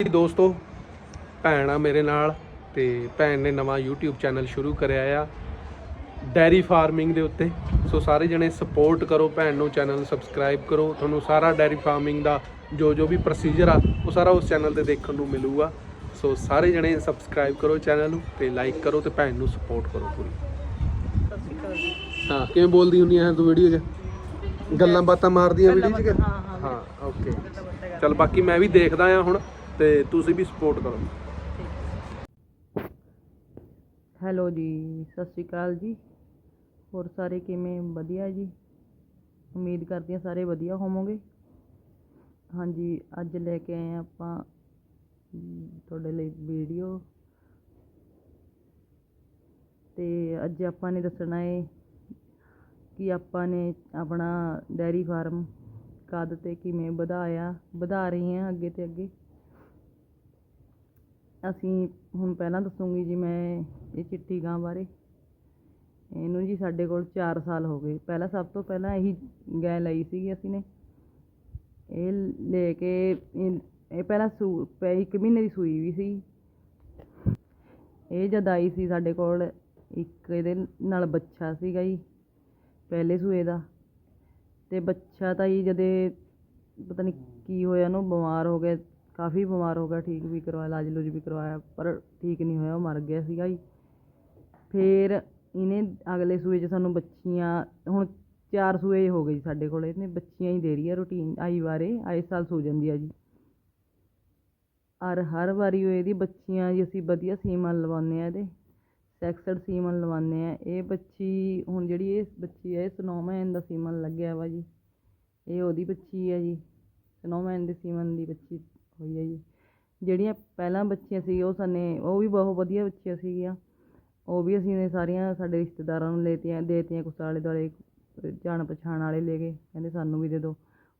ਜੀ ਦੋਸਤੋ ਭੈਣ ਆ ਮੇਰੇ ਨਾਲ ਤੇ ਭੈਣ ਨੇ ਨਵਾਂ YouTube ਚੈਨਲ ਸ਼ੁਰੂ ਕਰਿਆ ਆ ਡੈਰੀ ਫਾਰਮਿੰਗ ਦੇ ਉੱਤੇ। ਸੋ ਸਾਰੇ ਜਣੇ ਸਪੋਰਟ ਕਰੋ ਭੈਣ ਨੂੰ ਚੈਨਲ ਸਬਸਕ੍ਰਾਈਬ ਕਰੋ। ਤੁਹਾਨੂੰ ਸਾਰਾ ਡੈਰੀ ਫਾਰਮਿੰਗ ਦਾ ਜੋ ਜੋ ਵੀ ਪ੍ਰੋਸੀਜਰ ਆ ਉਹ ਸਾਰਾ ਉਸ ਚੈਨਲ ਤੇ ਦੇਖਣ ਨੂੰ ਮਿਲੂਗਾ। ਸੋ ਸਾਰੇ ਜਣੇ ਸਬਸਕ੍ਰਾਈਬ ਕਰੋ ਚੈਨਲ ਨੂੰ ਤੇ ਲਾਈਕ ਕਰੋ ਤੇ ਭੈਣ ਨੂੰ ਸਪੋਰਟ ਕਰੋ ਪੂਰੀ। ਹਾਂ ਕਿਵੇਂ ਬੋਲਦੀ ਹੁੰਦੀ ਆ ਤੂੰ ਵੀਡੀਓ 'ਚ? ਗੱਲਾਂ ਬਾਤਾਂ ਮਾਰਦੀਆਂ ਵੀਡੀਓ 'ਚ ਕਿ? ਹਾਂ ਓਕੇ ਚਲ ਬਾਕੀ ਮੈਂ ਵੀ ਦੇਖਦਾ ਆ ਹੁਣ। ਤੇ ਤੁਸੀਂ ਵੀ ਸਪੋਰਟ ਕਰੋ। ਹੈਲੋ ਜੀ, ਸਤਿ ਸ਼੍ਰੀ ਅਕਾਲ ਜੀ। ਹੋਰ ਸਾਰੇ ਕਿਵੇਂ? ਵਧੀਆ ਜੀ। ਉਮੀਦ ਕਰਦੀ ਹਾਂ ਸਾਰੇ ਵਧੀਆ ਹੋਵੋਗੇ। ਹਾਂਜੀ, ਅੱਜ ਲੈ ਕੇ ਆਏ ਹਾਂ ਆਪਾਂ ਤੁਹਾਡੇ ਲਈ ਵੀਡੀਓ। ਤੇ ਅੱਜ ਆਪਾਂ ਨੇ ਦੱਸਣਾ ਹੈ ਕਿ ਆਪਾਂ ਨੇ ਆਪਣਾ ਡੈਰੀ ਫਾਰਮ ਕਦ ਤੇ ਕਿਵੇਂ ਵਧਾਇਆ, ਵਧਾ ਰਹੇ ਹਾਂ ਅੱਗੇ ਤੇ ਅੱਗੇ। ਅਸੀਂ ਹੁਣ ਪਹਿਲਾਂ ਦੱਸੂੰਗੀ ਜੀ ਮੈਂ ਇਹ ਚਿੱਟੀ ਗਾਂ ਬਾਰੇ। ਇਹਨੂੰ ਜੀ ਸਾਡੇ ਕੋਲ 4 ਸਾਲ ਹੋ ਗਏ। ਪਹਿਲਾਂ ਸਭ ਤੋਂ ਪਹਿਲਾਂ ਇਹੀ ਗਾਂ ਲਈ ਸੀਗੀ ਅਸੀਂ ਨੇ। ਇਹ ਲੈ ਕੇ ਇਹ ਇਹ ਪਹਿਲਾਂ ਸੂ, ਪੈ ਇੱਕ ਮਹੀਨੇ ਦੀ ਸੂਈ ਵੀ ਸੀ। ਇਹ ਜਦ ਆਈ ਸੀ ਸਾਡੇ ਕੋਲ, ਇੱਕ ਇਹਦੇ ਨਾਲ ਬੱਚਾ ਸੀਗਾ ਜੀ, ਪਹਿਲੇ ਸੂਏ ਦਾ। ਤੇ ਬੱਚਾ ਤਾਂ ਜੀ ਜਦੇ ਪਤਾ ਨਹੀਂ ਕੀ ਹੋਇਆ, ਉਹਨੂੰ ਬਿਮਾਰ ਹੋ ਗਿਆ। ਕਾਫੀ ਬਿਮਾਰ ਹੋ ਗਿਆ, ਠੀਕ ਵੀ ਕਰਵਾਇਆ, ਇਲਾਜ ਲੂਜ ਵੀ ਕਰਵਾਇਆ, ਪਰ ਠੀਕ ਨਹੀਂ ਹੋਇਆ, ਉਹ ਮਰ ਗਿਆ ਸੀਗਾ ਜੀ। ਫਿਰ ਇਹਨੇ ਅਗਲੇ ਸੂਏ 'ਚ ਸਾਨੂੰ ਬੱਚੀਆਂ, ਹੁਣ ਚਾਰ ਸੂਏ ਹੋ ਗਏ ਜੀ ਸਾਡੇ ਕੋਲ, ਇਹਨੇ ਬੱਚੀਆਂ ਹੀ ਦੇ ਰਹੀ ਹੈ ਰੂਟੀਨ, ਆਈ ਵਾਰੇ, ਆਏ ਸਾਲ ਸੂ ਜਾਂਦੀ ਆ ਜੀ। ਔਰ ਹਰ ਵਾਰੀ ਉਹ ਇਹਦੀ ਬੱਚੀਆਂ ਜੀ ਅਸੀਂ ਵਧੀਆ ਸੀਮਨ ਲਵਾਉਂਦੇ ਆ ਇਹਦੇ, ਸੈਕਸਡ ਸੀਮਨ ਲਵਾਉਂਦੇ ਆ। ਇਹ ਬੱਚੀ, ਹੁਣ ਜਿਹੜੀ ਇਹ ਬੱਚੀ ਹੈ ਇਹ ਸਨੋਮੈਨ ਦਾ ਸੀਮਨ ਲੱਗਿਆ ਵਾ ਜੀ। ਇਹ ਉਹਦੀ ਬੱਚੀ ਹੈ ਜੀ, ਸਨੋਮੈਨ ਦੇ ਸੀਮਨ ਦੀ ਬੱਚੀ। ਹੋਈ ਹੈ ਜੀ। ਜਿਹੜੀਆਂ ਪਹਿਲਾਂ ਬੱਚੀਆਂ ਸੀ, ਉਹ ਸਾਨੇ, ਉਹ ਵੀ ਬਹੁਤ ਵਧੀਆ ਬੱਚੀਆਂ ਸੀਗੀਆਂ। ਉਹ ਵੀ ਅਸੀਂ ਨੇ ਸਾਰੀਆਂ ਸਾਡੇ ਰਿਸ਼ਤੇਦਾਰਾਂ ਨੂੰ ਲੈਤੀਆਂ, ਦੇਤੀਆਂ ਕੁਛ ਆਲੇ ਦੁਆਲੇ, ਜਾਣ ਪਛਾਣ ਵਾਲੇ ਲੈ ਗਏ। ਕਹਿੰਦੇ ਸਾਨੂੰ ਵੀ ਦੇ ਦਿਓ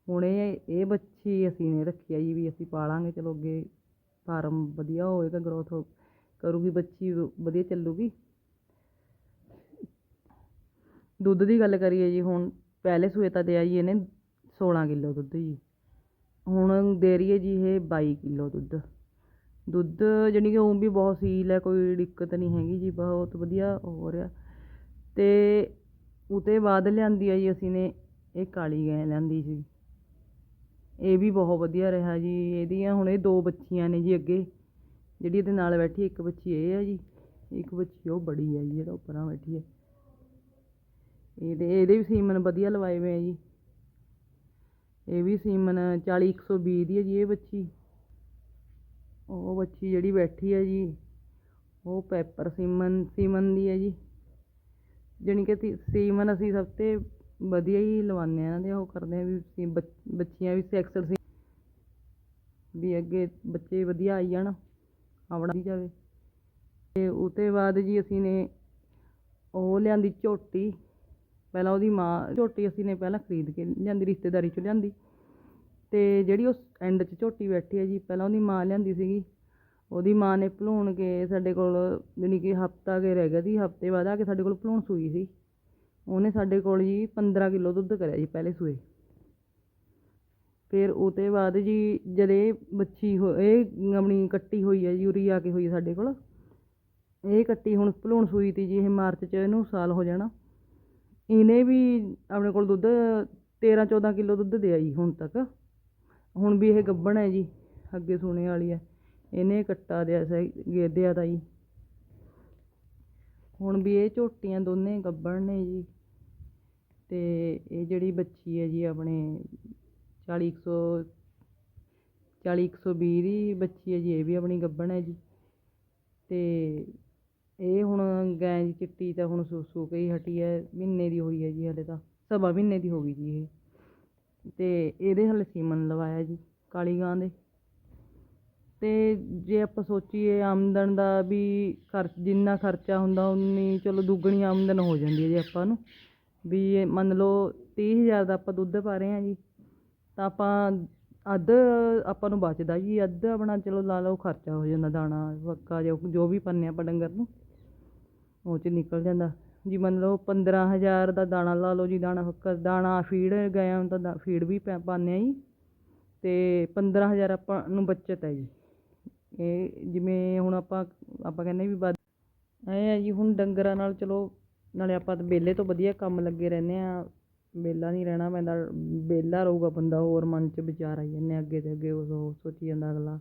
ਹੁਣ ਇਹ ਇਹ ਬੱਚੀ ਅਸੀਂ ਨੇ ਰੱਖੀ ਆ ਜੀ ਵੀ ਅਸੀਂ ਪਾਲਾਂਗੇ, ਚਲੋ ਅੱਗੇ ਫਾਰਮ ਵਧੀਆ ਹੋਏਗਾ ਗਰੋਥ ਹੋ, ਕਰੂਗੀ ਬੱਚੀ, ਵਧੀਆ ਚੱਲੂਗੀ। ਦੁੱਧ ਦੀ ਗੱਲ ਕਰੀਏ ਜੀ, ਹੁਣ ਪਹਿਲੇ ਸੂਏ ਤਾਂ ਦਿਆ ਜੀ ਇਹਨੇ 16 ਕਿਲੋ ਦੁੱਧ ਜੀ। ਹੁਣ ਦੇ ਰਹੀ ਹੈ ਜੀ ਇਹ ਬਾਈ ਕਿਲੋ ਦੁੱਧ। ਦੁੱਧ ਜਾਣੀ ਕਿ ਉਹ ਵੀ ਬਹੁਤ ਸੀਲ ਹੈ, ਕੋਈ ਦਿੱਕਤ ਨਹੀਂ ਹੈਗੀ ਜੀ, ਬਹੁਤ ਵਧੀਆ ਹੋ ਰਿਹਾ। ਅਤੇ ਉਤੇ ਬਾਅਦ ਲਿਆਂਦੀ ਆ ਜੀ ਅਸੀਂ ਨੇ, ਇਹ ਕਾਲੀ ਗਾਂ ਲਿਆਂਦੀ ਸੀ। ਇਹ ਵੀ ਬਹੁਤ ਵਧੀਆ ਰਿਹਾ ਜੀ, ਇਹਦੀਆਂ ਹੁਣ ਇਹ ਦੋ ਬੱਚੀਆਂ ਨੇ ਜੀ ਅੱਗੇ। ਜਿਹੜੀ ਇਹਦੇ ਨਾਲ ਬੈਠੀ, ਇੱਕ ਬੱਚੀ ਇਹ ਹੈ ਜੀ, ਇੱਕ ਬੱਚੀ ਉਹ ਬੜੀ ਹੈ ਜੀ, ਜਿਹੜਾ ਉੱਪਰਾਂ ਬੈਠੀ ਹੈ। ਇਹਦੇ ਇਹਦੇ ਵੀ ਸੀਮਨ ਵਧੀਆ ਲਵਾਏ ਹੋਏ ਆ ਜੀ। ਇਹ ਵੀ ਸੀਮਨ 40 120 ਦੀ ਹੈ ਜੀ ਇਹ ਬੱਚੀ। ਉਹ ਬੱਚੀ ਜਿਹੜੀ ਬੈਠੀ ਹੈ ਜੀ, ਉਹ ਪੈਪਰ ਸੀਮਨ ਸੀਮਨ ਦੀ ਹੈ ਜੀ। ਜਾਣੀ ਕਿ ਤੀ- ਸੀਮਨ ਅਸੀਂ ਸਭ ਤੋਂ ਵਧੀਆ ਹੀ ਲਵਾਉਂਦੇ ਆ ਇਹਨਾਂ ਦੇ ਉਹ ਕਰਦੇ ਆ ਵੀ ਬੱਚੀਆਂ ਵੀ ਸੈਕਸਡ ਸੀ। ਵੀ ਅੱਗੇ ਬੱਚੇ ਵਧੀਆ ਆਈ ਜਾਣ ਆਵੜਾ ਵੀ ਜਾਵੇ। ਤੇ ਉਤੇ ਬਾਅਦ ਜੀ ਅਸੀਂ ਨੇ ਉਹ ਲਿਆਂਦੀ ਝੋਟੀ। ਪਹਿਲਾਂ ਉਹਦੀ ਮਾਂ ਝੋਟੀ ਅਸੀਂ ਨੇ ਪਹਿਲਾਂ ਖਰੀਦ ਕੇ ਲਿਆਂਦੀ, ਰਿਸ਼ਤੇਦਾਰੀ ਚੋਂ ਲਿਆਂਦੀ। ਤੇ ਜਿਹੜੀ ਉਸ ਐਂਡ 'ਚ ਝੋਟੀ ਬੈਠੀ ਹੈ ਜੀ, ਪਹਿਲਾਂ ਉਹਦੀ ਮਾਂ ਲਿਆਂਦੀ ਸੀਗੀ। ਉਹਦੀ ਮਾਂ ਨੇ ਭਲੂਣ ਕੇ ਸਾਡੇ ਕੋਲ ਜਾਣੀ ਕਿ ਹਫਤਾ ਕੇ ਰਹਿ ਗਿਆ ਸੀ ਹਫ਼ਤੇ ਬਾਅਦ ਆ ਕੇ ਸਾਡੇ ਕੋਲ ਭਲੂਣ ਸੂਈ ਸੀ। ਉਹਨੇ ਸਾਡੇ ਕੋਲ ਜੀ 15 ਕਿਲੋ ਦੁੱਧ ਕਰਿਆ ਜੀ ਪਹਿਲੇ ਸੂਏ। ਫਿਰ ਉਹਤੇ ਬਾਅਦ ਜੀ ਜਦ ਇਹ ਬੱਚੀ ਹੋ, ਇਹ ਆਪਣੀ ਕੱਟੀ ਹੋਈ ਹੈ ਜੀ ਉਰੀ ਆ ਕੇ ਹੋਈ ਸਾਡੇ ਕੋਲ। ਇਹ ਕੱਟੀ ਹੁਣ ਭਲੂਣ ਸੂਈ ਤੀ ਜੀ, ਇਹ ਮਾਰਚ 'ਚ ਇਹਨੂੰ ਸਾਲ ਹੋ ਜਾਣਾ। ਇਹਨੇ ਵੀ ਆਪਣੇ ਕੋਲ ਦੁੱਧ 13 14 ਕਿਲੋ ਦੁੱਧ ਦਿਆ ਜੀ ਹੁਣ ਤੱਕ। ਹੁਣ ਵੀ ਇਹ ਗੱਭਣ ਹੈ ਜੀ ਅੱਗੇ ਸੂਣੇ ਵਾਲੀ ਹੈ। ਇਹਨੇ ਕੱਟਾ ਦਿਆ ਸੀ ਗੇਦਿਆ ਦਾ ਜੀ। ਹੁਣ ਵੀ ਇਹ ਝੋਟੀਆਂ ਦੋਨੇ ਗੱਭਣ ਨੇ ਜੀ। ਤੇ ਇਹ ਜਿਹੜੀ ਬੱਚੀ ਹੈ ਜੀ ਆਪਣੇ 40 100 40 120 ਦੀ ਬੱਚੀ ਹੈ ਜੀ ਇਹ ਵੀ ਆਪਣੀ ਗੱਭਣ ਹੈ ਜੀ। ਤੇ ਇਹ ਹੁਣ ਗਾਂ ਜੀ ਚਿੱਟੀ ਤਾਂ ਹੁਣ ਸੂ ਸੂ ਕੇ ਹੀ ਹਟੀ ਹੈ, ਮਹੀਨੇ ਦੀ ਹੋਈ ਹੈ ਜੀ ਹਾਲੇ ਤਾਂ, ਸਵਾ ਮਹੀਨੇ ਦੀ ਹੋ ਗਈ ਜੀ ਇਹ। ਅਤੇ ਇਹਦੇ ਹਲੇ ਸੀਮਨ ਲਵਾਇਆ ਜੀ, ਕਾਲੀ ਗਾਂ ਦੇ। ਅਤੇ ਜੇ ਆਪਾਂ ਸੋਚੀਏ ਆਮਦਨ ਦਾ ਵੀ ਖਰਚ, ਜਿੰਨਾ ਖਰਚਾ ਹੁੰਦਾ ਉਨੀ, ਚਲੋ ਦੁੱਗਣੀ ਆਮਦਨ ਹੋ ਜਾਂਦੀ ਹੈ ਜੀ ਆਪਾਂ ਨੂੰ। ਵੀ ਇਹ ਮੰਨ ਲਓ ਤੀਹ ਹਜ਼ਾਰ ਦਾ ਆਪਾਂ ਦੁੱਧ ਪਾ ਰਹੇ ਹਾਂ ਜੀ, ਤਾਂ ਆਪਾਂ ਅੱਧ ਆਪਾਂ ਨੂੰ ਬਚਦਾ ਜੀ, ਅੱਧ ਆਪਣਾ ਚਲੋ ਲਾ ਲਓ ਖਰਚਾ ਹੋ ਜਾਂਦਾ ਦਾਣਾ ਫੱਕਾ ਜੋ ਜੋ ਵੀ ਪਾਉਂਦੇ ਆਪਾਂ ਡੰਗਰ ਨੂੰ। ਉਹ 'ਚ ਨਿਕਲ ਜਾਂਦਾ। ਜੀ ਮੰਨ ਲਓ 15000 ਦਾ ਦਾਣਾ ਲਾ ਲਓ, ਜੀ ਦਾਣਾ ਫੱਕਾ ਦਾਣਾ ਫੀਡ ਗਿਆ ਤਾਂ ਦਾ- ਫੀਡ ਵੀ ਪੈ, ਪਾਉਂਦੇ ਹਾਂ ਜੀ। ਅਤੇ ਪੰਦਰਾਂ ਹਜ਼ਾਰ ਆਪਾਂ ਨੂੰ ਬੱਚਤ ਹੈ ਜੀ। ਇਹ ਜਿਵੇਂ ਹੁਣ ਆਪਾਂ ਆਪਾਂ ਕਹਿੰਦੇ ਵੀ ਵੱਧ ਐ ਆ ਜੀ, ਹੁਣ ਡੰਗਰਾਂ ਨਾਲ ਚਲੋ, ਨਾਲੇ ਆਪਾਂ ਤਾਂ ਵਿਹਲੇ ਤੋਂ ਵਧੀਆ ਕੰਮ ਲੱਗੇ ਰਹਿੰਦੇ ਹਾਂ ਵਿਹਲਾ ਨਹੀਂ ਰਹਿਣਾ ਪੈਂਦਾ, ਵਿਹਲਾ ਰਹੂਗਾ ਬੰਦਾ, ਹੋਰ ਮਨ 'ਚ ਵਿਚਾਰ ਆਈ ਜਾਂਦੇ ਆ ਅੱਗੇ ਤੇ ਅੱਗੇ, ਉਹ ਸੋਚੀ ਜਾਂਦਾ ਅਗਲਾ।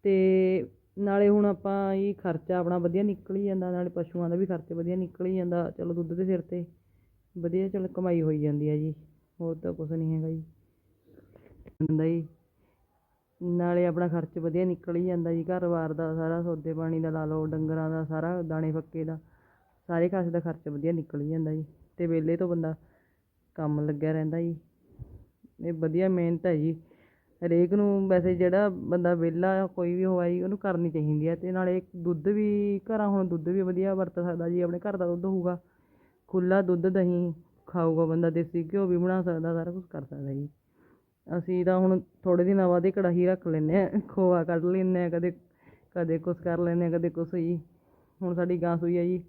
ਅਤੇ ਨਾਲੇ ਹੁਣ ਆਪਾਂ ਇਹ ਖਰਚਾ ਆਪਣਾ ਵਧੀਆ ਨਿਕਲੀ ਜਾਂਦਾ, ਨਾਲੇ ਪਸ਼ੂਆਂ ਦਾ ਵੀ ਖਰਚਾ ਵਧੀਆ ਨਿਕਲ ਹੀ ਜਾਂਦਾ। ਚਲੋ ਦੁੱਧ ਦੇ ਸਿਰ ਤੇ ਵਧੀਆ ਚਲ ਕਮਾਈ ਹੋਈ ਜਾਂਦੀ ਹੈ ਜੀ, ਹੋਰ ਤਾਂ ਕੁਛ ਨਹੀਂ ਹੈਗਾ ਜੀ। ਹੁੰਦਾ ਜੀ। ਨਾਲੇ ਆਪਣਾ ਖਰਚ ਵਧੀਆ ਨਿਕਲ ਹੀ ਜਾਂਦਾ ਜੀ ਘਰ-ਬਾਰ ਦਾ ਸਾਰਾ ਸੌਦੇ ਪਾਣੀ ਦਾ ਲਾ ਲਓ, ਡੰਗਰਾਂ ਦਾ ਸਾਰਾ, ਦਾਣੇ ਫੱਕੇ ਦਾ, ਸਾਰੇ ਕਾਸੇ ਦਾ ਖਰਚ ਵਧੀਆ ਨਿਕਲ ਹੀ ਜਾਂਦਾ ਜੀ। ਅਤੇ ਵਿਹਲੇ ਤੋਂ ਬੰਦਾ ਕੰਮ ਲੱਗਿਆ ਰਹਿੰਦਾ ਜੀ। ਇਹ ਵਧੀਆ ਮਿਹਨਤ ਹੈ ਜੀ। ਹਰੇਕ ਨੂੰ ਵੈਸੇ ਜਿਹੜਾ ਬੰਦਾ ਵਿਹਲਾ ਕੋਈ ਵੀ ਹੋਵੇ ਜੀ, ਉਹਨੂੰ ਕਰਨੀ ਚਾਹੀਦੀ ਹੈ ਅਤੇ ਨਾਲੇ ਦੁੱਧ ਵੀ, ਘਰਾਂ ਹੁਣ ਦੁੱਧ ਵੀ ਵਧੀਆ ਵਰਤ ਸਕਦਾ ਜੀ, ਆਪਣੇ ਘਰ ਦਾ ਦੁੱਧ ਹੋਊਗਾ, ਖੁੱਲ੍ਹਾ ਦੁੱਧ ਦਹੀਂ ਖਾਊਗਾ ਬੰਦਾ, ਦੇਸੀ ਘਿਓ ਵੀ ਬਣਾ ਸਕਦਾ, ਸਾਰਾ ਕੁਛ ਕਰ ਸਕਦਾ ਜੀ। ਅਸੀਂ ਤਾਂ ਹੁਣ ਥੋੜ੍ਹੇ ਦਿਨਾਂ ਬਾਅਦ ਹੀ ਕੜਾਹੀ ਰੱਖ ਲੈਂਦੇ ਹਾਂ ਖੋਆ ਕੱਢ ਲੈਂਦੇ ਹਾਂ ਕਦੇ ਕਦੇ ਕੁਛ ਕਰ ਲੈਂਦੇ ਹਾਂ ਕਦੇ ਕੁਛ ਜੀ। ਹੁਣ ਸਾਡੀ ਗਾਂ ਸੂਈ ਹੈ ਜੀ,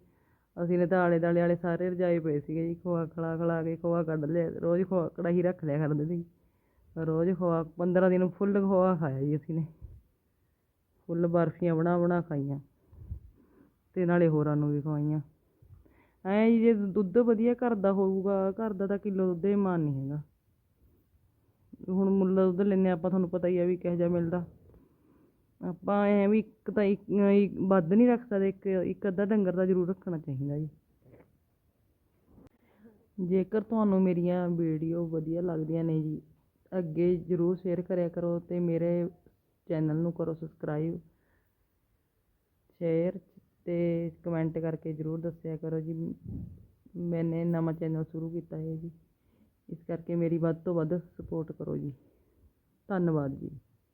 ਅਸੀਂ ਨੇ ਤਾਂ ਆਲੇ ਦੁਆਲੇ ਵਾਲੇ ਸਾਰੇ ਰਜਾਏ ਪਏ ਸੀਗੇ ਜੀ, ਖੋਆ ਖਲਾ ਖਲਾ ਕੇ ਖੋਆ ਕੱਢ ਲਿਆ, ਰੋਜ਼ ਖੋਆ, ਕੜਾਹੀ ਰੱਖ ਲਿਆ ਕਰਦੇ ਸੀ। ਰੋਜ਼ ਖੋਆ 15 ਦਿਨ ਫੁੱਲ ਖੋਆ ਖਾਇਆ ਜੀ ਅਸੀਂ ਨੇ। ਫੁੱਲ ਬਰਫੀਆਂ ਬਣਾ ਬਣਾ ਖਾਈਆਂ ਤੇ ਨਾਲੇ ਹੋਰਾਂ ਨੂੰ ਵੀ ਖਵਾਈਆਂ। ਐਂ ਜੀ, ਜੇ ਦੁੱਧ ਵਧੀਆ ਘਰ ਦਾ ਹੋਊਗਾ, ਘਰ ਦਾ ਤਾਂ ਕਿਲੋ ਦੁੱਧ ਹੀ ਮਾਨ ਨਹੀਂ ਹੈਗਾ। ਹੁਣ ਮੁੱਲ ਦੁੱਧ ਲੈਂਦੇ ਆਪਾਂ ਤੁਹਾਨੂੰ ਪਤਾ ਹੀ ਆ ਵੀ ਕਿਹੋ ਜਿਹਾ ਮਿਲਦਾ। ਆਪਾਂ ਐ ਵੀ ਇੱਕ ਤਾਂ ਇੱਕ ਇੱਕ ਵੱਧ ਨਹੀਂ ਰੱਖ ਸਕਦੇ, ਇੱਕ ਇੱਕ ਅੱਧਾ ਡੰਗਰ ਦਾ ਜ਼ਰੂਰ ਰੱਖਣਾ ਚਾਹੀਦਾ ਜੀ। ਜੇਕਰ ਤੁਹਾਨੂੰ ਮੇਰੀਆਂ ਵੀਡੀਓ ਵਧੀਆ ਲੱਗਦੀਆਂ ਨੇ ਜੀ ਅੱਗੇ ਜ਼ਰੂਰ ਸ਼ੇਅਰ ਕਰਿਆ ਕਰੋ ਅਤੇ ਮੇਰੇ ਚੈਨਲ ਨੂੰ ਕਰੋ ਸਬਸਕ੍ਰਾਈਬ ਸ਼ੇਅਰ ਅਤੇ ਕਮੈਂਟ ਕਰਕੇ ਜ਼ਰੂਰ ਦੱਸਿਆ ਕਰੋ ਜੀ। ਮੈਨੇ ਨਵਾਂ ਚੈਨਲ ਸ਼ੁਰੂ ਕੀਤਾ ਹੈ ਜੀ। ਇਸ ਕਰਕੇ ਮੇਰੀ ਵੱਧ ਤੋਂ ਵੱਧ ਸਪੋਰਟ ਕਰੋ ਜੀ। ਧੰਨਵਾਦ ਜੀ।